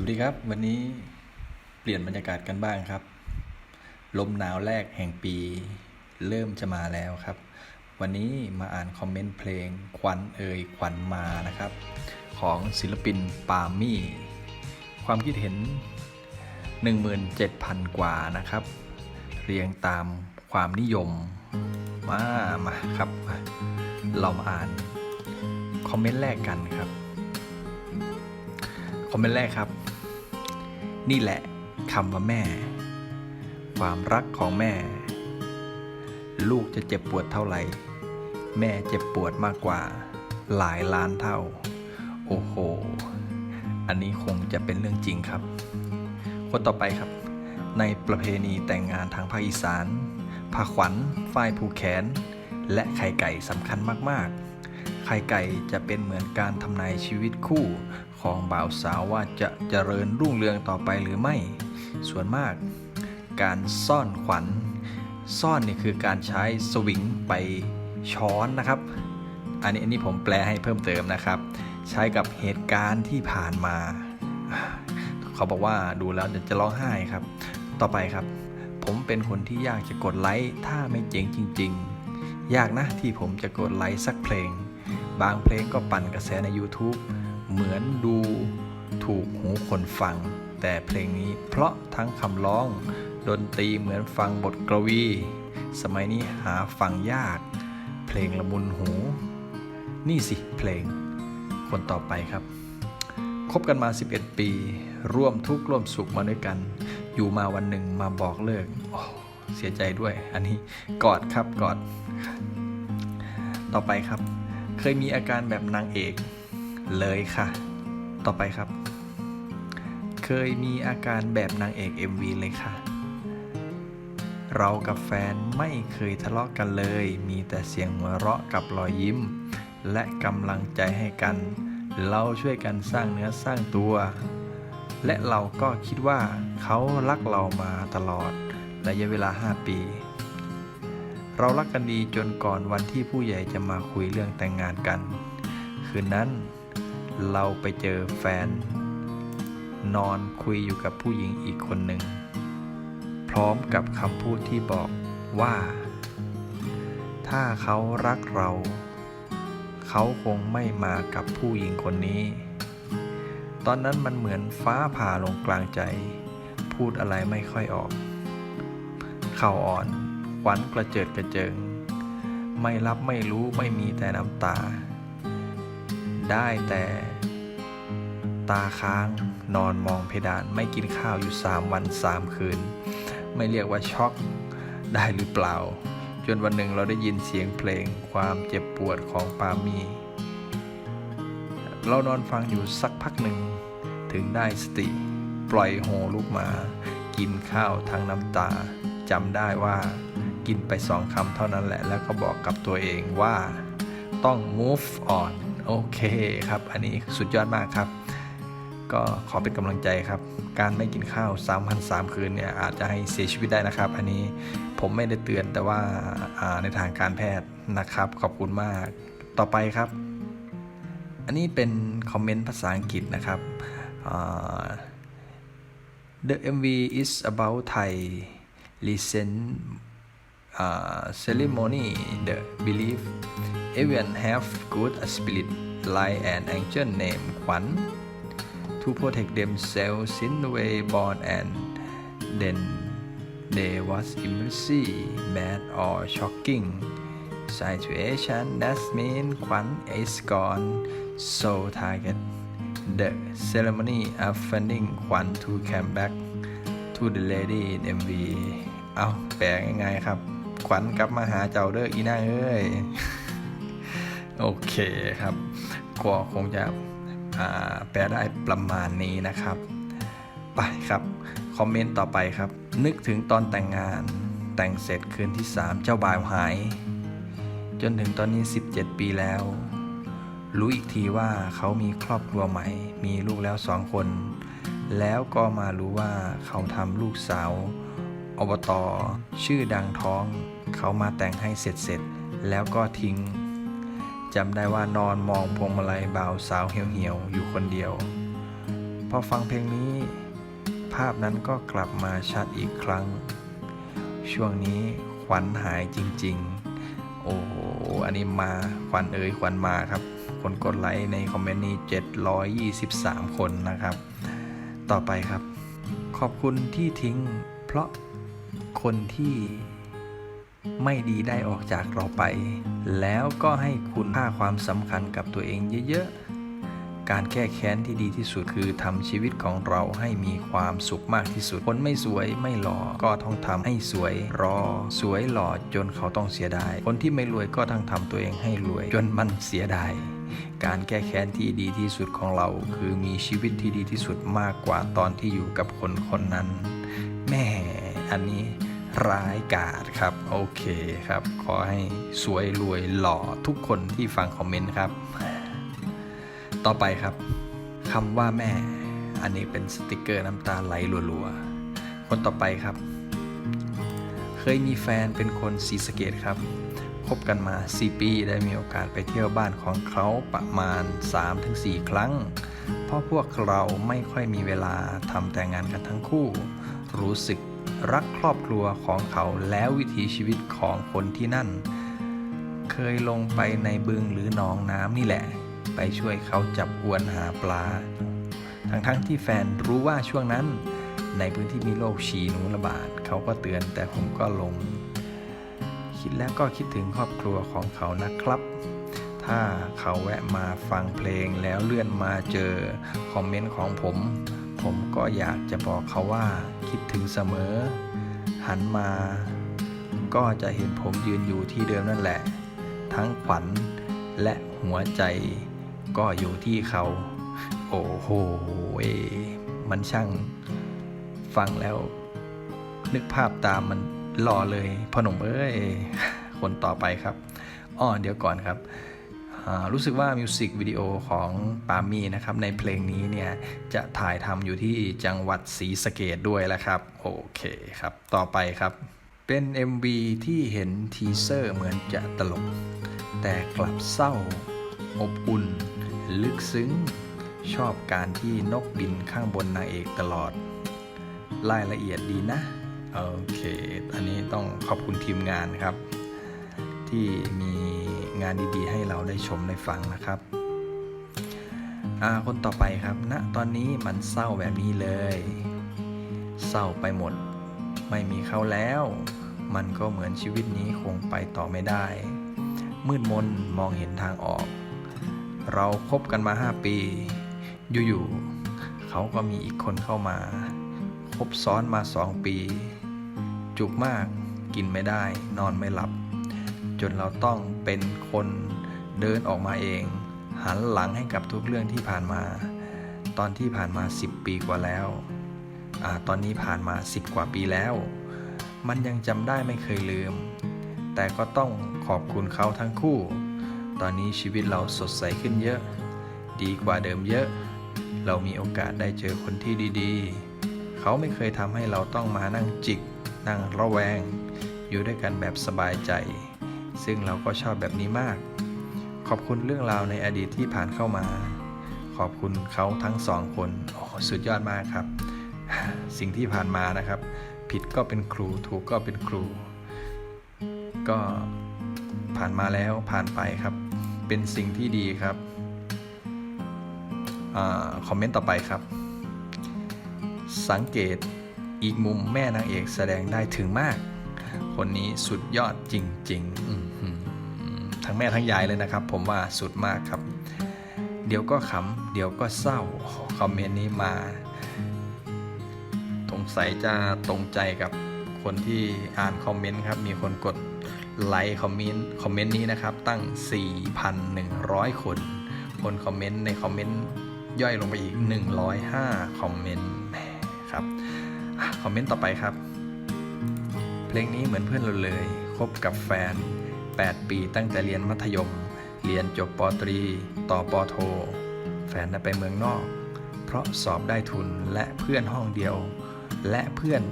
วัสดีครับ วันนี้เปลี่ยนบรรยากาศกันบ้างครับ ลมหนาวแรกแห่งปี เริ่มจะมาแล้วครับ วันนี้มาอ่านคอมเมนต์เพลงควันเอ่ยควันมานะครับ ของศิลปินปามี่ ความคิดเห็น 17,000 กว่านะครับ เรียงตามความนิยมมามาครับ เรามาอ่านคอมเมนต์แรกกันครับคอมเมนต์แรกครับ นี่แหละคำว่าแม่ ความรักของแม่ ลูกจะเจ็บปวดเท่าไหร่ แม่เจ็บปวดมากกว่า หลายล้านเท่า โอ้โห อันนี้คงจะเป็นเรื่องจริงครับ คนต่อไปครับ ในประเพณีแต่งงานทางภาคอีสานผ้าขวัญฝ้ายผูกแขน และไข่ไก่สำคัญมากๆ ไข่ไก่จะเป็นเหมือนการทำนายชีวิตคู่ ของบ่าวสาวว่าจะเจริญรุ่งเรืองต่อไปหรือไม่ ส่วนมาก การซ่อนขวัญ ซ่อนนี่คือการใช้สวิงไปช้อนนะครับ อันนี้อันนี้ผมแปลให้เพิ่มเติมนะครับ ใช้กับเหตุการณ์ที่ผ่านมา เขาบอกว่าดูแล้วเดี๋ยวจะร้องไห้ครับ ต่อไปครับ ผมเป็นคนที่ยากจะกดไลค์ถ้าไม่เจ๋งจริง ๆ ยากนะที่ผมจะกดไลค์สักเพลง บางเพลงก็ปั่นกระแสใน YouTube เหมือนดูถูกหูคนฟัง แต่เพลงนี้เพราะทั้งคำร้อง ดนตรีเหมือนฟังบทกวี สมัยนี้หาฟังยาก เพลงละมุนหู นี่สิเพลง คนต่อไปครับ คบกันมา 11 ปี ร่วมทุกข์ร่วมสุขมาด้วยกัน อยู่มาวันหนึ่งมาบอกเลิกโอ้เสียใจด้วย อันนี้กอดครับกอด ต่อไปครับ เคยมีอาการแบบนางเอก เลยค่ะ ต่อไปครับ เคยมีอาการแบบนางเอก MV เลยค่ะ เรากับแฟนไม่เคยทะเลาะกันเลย มีแต่เสียงหัวเราะกับรอยยิ้ม และกำลังใจให้กัน เราช่วยกันสร้างเนื้อสร้างตัว และเราก็คิดว่าเขารักเรามาตลอดระยะเวลา 5 ปี เรารักกันดีจนก่อนวันที่ผู้ใหญ่จะมาคุยเรื่องแต่งงานกัน คืนนั้น เราไปเจอแฟน นอนคุยอยู่กับผู้หญิงอีกคนหนึ่ง พร้อมกับคำพูดที่บอกว่า ถ้าเขารักเรา เขาคงไม่มากับผู้หญิงคนนี้ ตอนนั้นมันเหมือนฟ้าผ่าลงกลางใจ พูดอะไรไม่ค่อยออก เข่าอ่อนขวัญกระเจิดกระเจิง ไม่รับไม่รู้ไม่มีแต่น้ำตาได้แต่ ตาค้าง นอนมองเพดานไม่กินข้าวอยู่สามวันสามคืน ไม่เรียกว่าช็อกได้หรือเปล่า จนวันหนึ่งเราได้ยินเสียงเพลงความเจ็บปวดของปามี เรานอนฟังอยู่สักพักหนึ่ง ถึงได้สติ ปล่อยโฮลุกมา กินข้าวทั้งน้ำตาจำได้ว่า กินไปสองคำเท่านั้นแหละ แล้วก็บอกกับตัวเองว่าต้อง move on โอเคครับ อันนี้สุดยอดมากครับ ก็ขอเป็นกำลังใจครับ การไม่กินข้าว3 0 0 3คืนเนี่ยอาจจะให้เสียชีวิตได้นะครับ อันนี้ผมไม่ได้เตือนแต่ว่าาในทางการแพทย์นะครับ ขอบคุณมากต่อไปครับ อันนี้เป็นคอมเมนต์ภาษาอังกฤษนะครับ The MV is about Thai listen uh, ceremony the belief everyone have good spirit like an angel named Kwan to protect themselves in the way born and then there was emergency bad or shocking situation that mean Kwan is gone so target the ceremony of funding Kwan to come back to the lady in MV เอาแปลง่ายๆครับขวัญกลับมาหาเจ้าเด้ออีน่าเอ้ย โอเคครับก็คงจะแปลได้ ประมาณนี้นะครับ ไปครับ คอมเมนต์ต่อไปครับ นึกถึงตอนแต่งงาน แต่งเสร็จคืนที่ 3 เจ้าบ่าวหาย จนถึงตอนนี้ 17 ปีแล้ว รู้อีกทีว่าเขามีครอบครัวใหม่ มีลูกแล้วสองคน แล้วก็มารู้ว่าเขาทำลูกสาวอบตชื่อดังท้อง เขามาแต่งให้เสร็จเสร็จแล้วก็ทิ้งจำได้ว่านอนมองพวงมาลัยบ่าวสาวเหี่ยวๆอยู่คนเดียว พอฟังเพลงนี้ ภาพนั้นก็กลับมาชัดอีกครั้ง ช่วงนี้ขวัญหายจริง ๆ โอ้โหอันนี้มาขวัญเอ่ยขวัญมาครับ คนกดไลค์ในคอมเมนต์นี้ 723 คนนะครับ ต่อไปครับ ขอบคุณที่ทิ้ง เพราะคนที่ไม่ดีได้ออกจากเราไป แล้วก็ให้คุณค่าความสำคัญกับตัวเองเยอะๆ การแก้แค้นที่ดีที่สุดคือทำชีวิตของเราให้มีความสุขมากที่สุด คนไม่สวยไม่หล่อก็ต้องทำให้สวยรอ สวยหล่อจนเขาต้องเสียดาย คนที่ไม่รวยก็ต้องทำตัวเองให้รวย จนมันเสียดายการแก้แค้นที่ดีที่สุดของเรา คือมีชีวิตที่ดีที่สุดมากกว่าตอนที่อยู่กับคนคนนั้น แม่อันนี้ร้ายกาจครับ โอเคครับ ขอให้สวยรวยหล่อทุกคนที่ฟังคอมเมนต์ครับ ต่อไปครับคำว่าแม่ อันนี้เป็นสติกเกอร์น้ำตาไหลรัวๆ คนต่อไปครับ เคยมีแฟนเป็นคนศรีสเกดครับ คบกันมา 4 ปี ได้มีโอกาสไปเที่ยวบ้านของเขาประมาณ 3-4 ครั้ง เพราะพวกเราไม่ค่อยมีเวลาทำแต่งงานกันทั้งคู่ รู้สึกรักครอบครัวของเขาแล้ววิถีชีวิตของคนที่นั่น เคยลงไปในบึงหรือหนองน้ำนี่แหละ ไปช่วยเขาจับอวนหาปลา ทั้งๆทที่แฟนรู้ว่าช่วงนั้น ในพื้นที่มีโรคฉี่หนูระบาดเขาก็เตือนแต่ผมก็ลง คิดแล้วก็คิดถึงครอบครัวของเขานะครับ ถ้าเขาแวะมาฟังเพลงแล้วเลื่อนมาเจอคอมเมนต์ของผม ผมก็อยากจะบอกเขาว่าคิดถึงเสมอ หันมา ก็จะเห็นผมยืนอยู่ที่เดิมนั่นแหละ ทั้งขวัญและหัวใจ ก็อยู่ที่เขา โอ้โหเว้ยมันช่างฟังแล้ว นึกภาพตามมันหล่อเลยพอหนุ่มเอ้ย คนต่อไปครับอ้อเดี๋ยวก่อนครับรู้สึกว่ามิวสิกวิดีโอของปามีนะครับ ในเพลงนี้เนี่ย จะถ่ายทำอยู่ที่จังหวัดศรีสะเกดด้วยแหละครับ โอเคครับ ต่อไปครับ เป็น MV ที่เห็นทีเซอร์เหมือนจะตลก แต่กลับเศร้า อบอุ่น ลึกซึ้ง ชอบการที่นกบินข้างบนนางเอกตลอด รายละเอียดดีนะ โอเค อันนี้ต้องขอบคุณทีมงานครับ ที่มีงานดีๆ ให้เราได้ชมได้ฟังนะครับอาคนต่อไปครับณนะตอนนี้มันเศร้าแบบนี้เลย เศร้าไปหมด ไม่มีเขาแล้ว มันก็เหมือนชีวิตนี้คงไปต่อไม่ได้ มืดมนมองเห็นทางออก เราคบกันมา 5 ปี อยู่ๆเขาก็มีอีกคนเข้ามาคบซ้อนมาสองปี จุกมากกินไม่ได้ นอนไม่หลับ จนเราต้องเป็นคนเดินออกมาเอง หันหลังให้กับทุกเรื่องที่ผ่านมา ตอนที่ผ่านมา 10 ปีกว่าแล้วอตอนนี้ผ่านมา 10 กว่าปีแล้ว มันยังจำได้ไม่เคยลืม แต่ก็ต้องขอบคุณเขาทั้งคู่ ตอนนี้ชีวิตเราสดใสขึ้นเยอะ ดีกว่าเดิมเยอะ เรามีโอกาสได้เจอคนที่ดีๆ เขาไม่เคยทำให้เราต้องมานั่งจิก นั่งระแวง อยู่ด้วยกันแบบสบายใจ ซึ่งเราก็ชอบแบบนี้มาก ขอบคุณเรื่องราวในอดีตที่ผ่านเข้ามา ขอบคุณเขาทั้งสองคน โอ้สุดยอดมากครับ สิ่งที่ผ่านมานะครับ ผิดก็เป็นครูถูกก็เป็นครู ก็ผ่านมาแล้วผ่านไปครับ เป็นสิ่งที่ดีครับอคอมเมนต์ต่อไปครับ สังเกตอีกมุมแม่นางเอกแสดงได้ถึงมาก คนนี้สุดยอดจริงๆ ทั้งแม่ทั้งยายเลยนะครับ ผมว่าสุดมากครับ เดี๋ยวก็ขำเดี๋ยวก็เศร้าคอมเมนต์นี้มาสงสัยจะตรงใจกับคนที่อ่านคอมเมนต์ครับ มีคนกด ไลค์คอมเมนต์คอมเมนต์นี้นะครับ ตั้ง 4,100 คน คนคอมเมนต์ในคอมเมนต์ย่อยลงไปอีก 105 คอมเมนต์ครับคอมเมนต์ต่อไปครับ เพลงนี้เหมือนเพื่อนเราเลยคบกับแฟน 8 ปีตั้งแต่เรียนมัธยม เรียนจบปตรี ต่อปโท แฟนไปเมืองนอก เพราะสอบได้ทุนและเพื่อนห้องเดียว และเพื่อน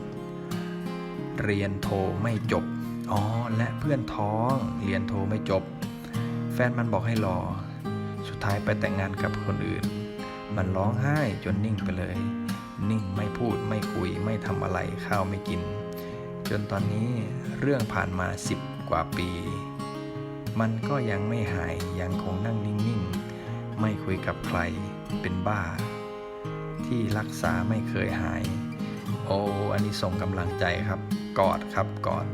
เรียนโทไม่จบ อ๋อและเพื่อนท้องเรียนโทไม่จบ แฟนมันบอกให้รอ สุดท้ายไปแต่งงานกับคนอื่น มันร้องไห้จนนิ่งไปเลย นิ่งไม่พูดไม่คุยไม่ทำอะไรข้าวไม่กิน จนตอนนี้เรื่องผ่านมาสิบกว่าปี มันก็ยังไม่หายยังคงนั่งนิ่งๆ ไม่คุยกับใครเป็นบ้า ที่รักษาไม่เคยหาย โอ้อันนี้ส่งกำลังใจครับ กอดครับกอด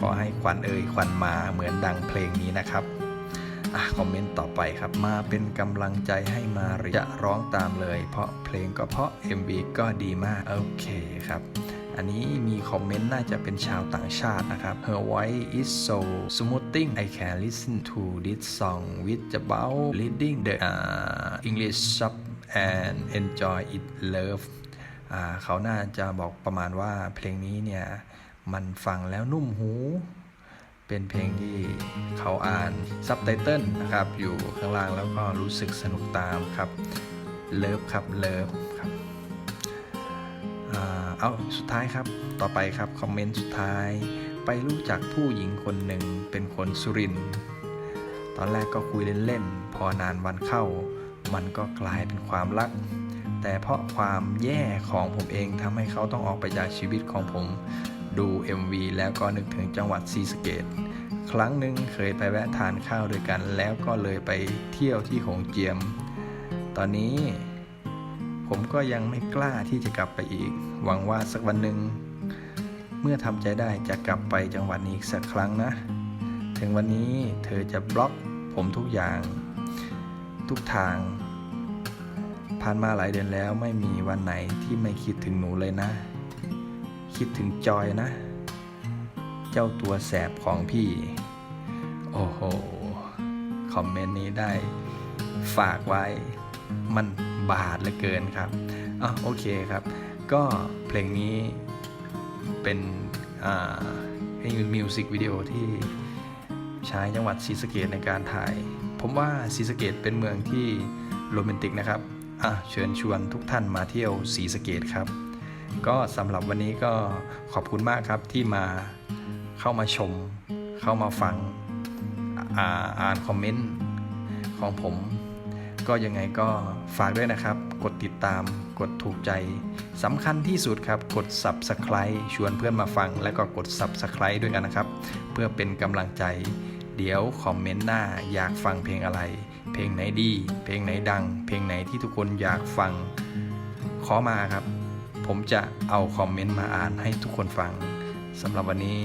ขอให้ควันเอ่ยควันมาเหมือนดังเพลงนี้นะครับอะคอมเมนต์ต่อไปครับมาเป็นกำลังใจให้มาจะร้องตามเลย เพราะเพลงก็เพราะ MV ก็ดีมากโอเคครับอันนี้มีคอมเมนต์น่าจะเป็นชาวต่างชาตินะครับ Her voice is so smoothing I can listen to this song with about reading the uh, English sub and enjoy it love เขาน่าจะบอกประมาณว่าเพลงนี้เนี่ย มันฟังแล้วนุ่มหู เป็นเพลงที่เขาอ่านซับไตเติลนะครับ อยู่ข้างล่างแล้วก็รู้สึกสนุกตามครับเลิฟครับเลิฟครับเอาสุดท้ายครับต่อไปครับคอมเมนต์สุดท้าย ไปรู้จักผู้หญิงคนหนึ่งเป็นคนสุรินตอนแรกก็คุยเล่นๆพอนานวันเข้า มันก็กลายเป็นความรัก แต่เพราะความแย่ของผมเองทำให้เขาต้องออกไปจากชีวิตของผม ดู MV แล้วก็นึกถึงจังหวัดศรีสะเกดครั้งหนึ่งเคยไปแวะทานข้าวด้วยกัน แล้วก็เลยไปเที่ยวที่หงเจียม ตอนนี้ ผมก็ยังไม่กล้าที่จะกลับไปอีก หวังว่าสักวันหนึ่งเมื่อทำใจได้จะกลับไปจังหวัดนี้อีกสักครั้งนะ ถึงวันนี้เธอจะบล็อกผมทุกอย่าง ทุกทาง ผ่านมาหลายเดือนแล้วไม่มีวันไหนที่ไม่คิดถึงหนูเลยนะ คิดถึงจอยนะ เจ้าตัวแสบของพี่ โอ้โห คอมเมนต์นี้ได้ฝากไว้ มันบาดเหลือเกินครับอะโอเคครับ ก็เพลงนี้เป็นอ่าเพลงมิวสิกวิดีโอที่ใช้จังหวัดศรีสะเกดในการถ่าย ผมว่าศรีสะเกดเป็นเมืองที่โรแมนติกนะครับ อะ เชิญชวนทุกท่านมาเที่ยวศรีสะเกดครับ ก็สำหรับวันนี้ก็ขอบคุณมากครับที่มาเข้ามาชม เข้ามาฟังอ่าอ่านคอมเมนต์ของผม ก็ยังไงก็ฝากด้วยนะครับ กดติดตามกดถูกใจสำคัญที่สุดครับ กด Subscribe ชวนเพื่อนมาฟัง แล้วก็กด Subscribe ด้วยกันนะครับ เพื่อเป็นกำลังใจ เดี๋ยวคอมเมนต์หน้าอยากฟังเพลงอะไร เพลงไหนดี เพลงไหนดัง เพลงไหนที่ทุกคนอยากฟังขอมาครับ ผมจะเอาคอมเมนต์มาอ่านให้ทุกคนฟังสำหรับวันนี้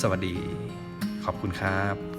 สวัสดี ขอบคุณครับ